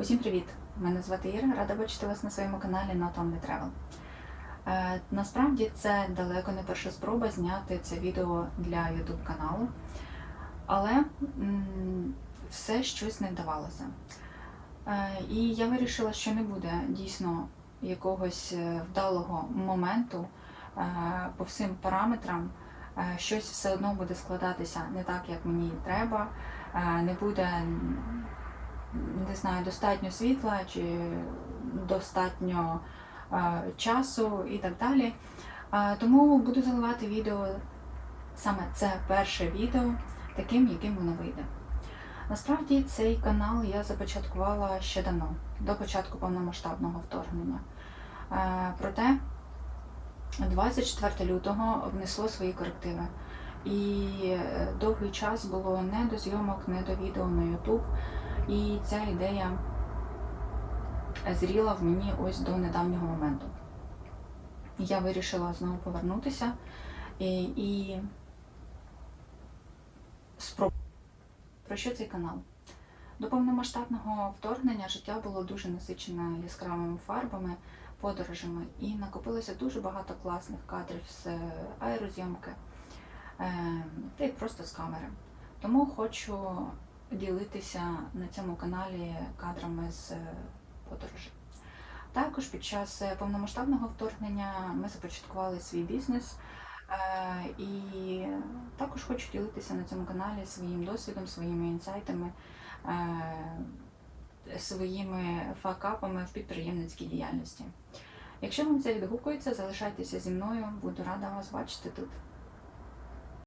Усім привіт! Мене звати Іра, рада бачити вас на своєму каналі Not Only Travel. Е, насправді це далеко не перша спроба зняти це відео для YouTube каналу, але все щось не вдавалося. Е, і я вирішила, що не буде дійсно якогось е, вдалого моменту по всім параметрам. Щось все одно буде складатися не так, як мені треба, не буде не знаю, достатньо світла чи достатньо е, часу і так далі. Тому буду заливати відео, саме це перше відео, таким, яким воно вийде. Насправді цей канал я започаткувала ще давно, до початку повномасштабного вторгнення. Е, проте 24 лютого внесло свої корективи. І е, довгий час було не до зйомок, не до відео на YouTube. І ця ідея зріла в мені ось до недавнього моменту. Я вирішила знову повернутися і, і спробувати. Про що цей канал? До повномасштабного вторгнення життя було дуже насичене яскравими фарбами, подорожами, і накопилося дуже багато класних кадрів з е, аерозйомки та й просто з камери. Тому хочу ділитися на цьому каналі кадрами з е, подорожі. Також під час е, повномасштабного вторгнення ми започаткували свій бізнес. е, І також хочу ділитися на цьому каналі своїм досвідом, своїми інсайтами, своїми факапами в підприємницькій діяльності. Якщо вам це відгукується, залишайтеся зі мною, буду рада вас бачити тут.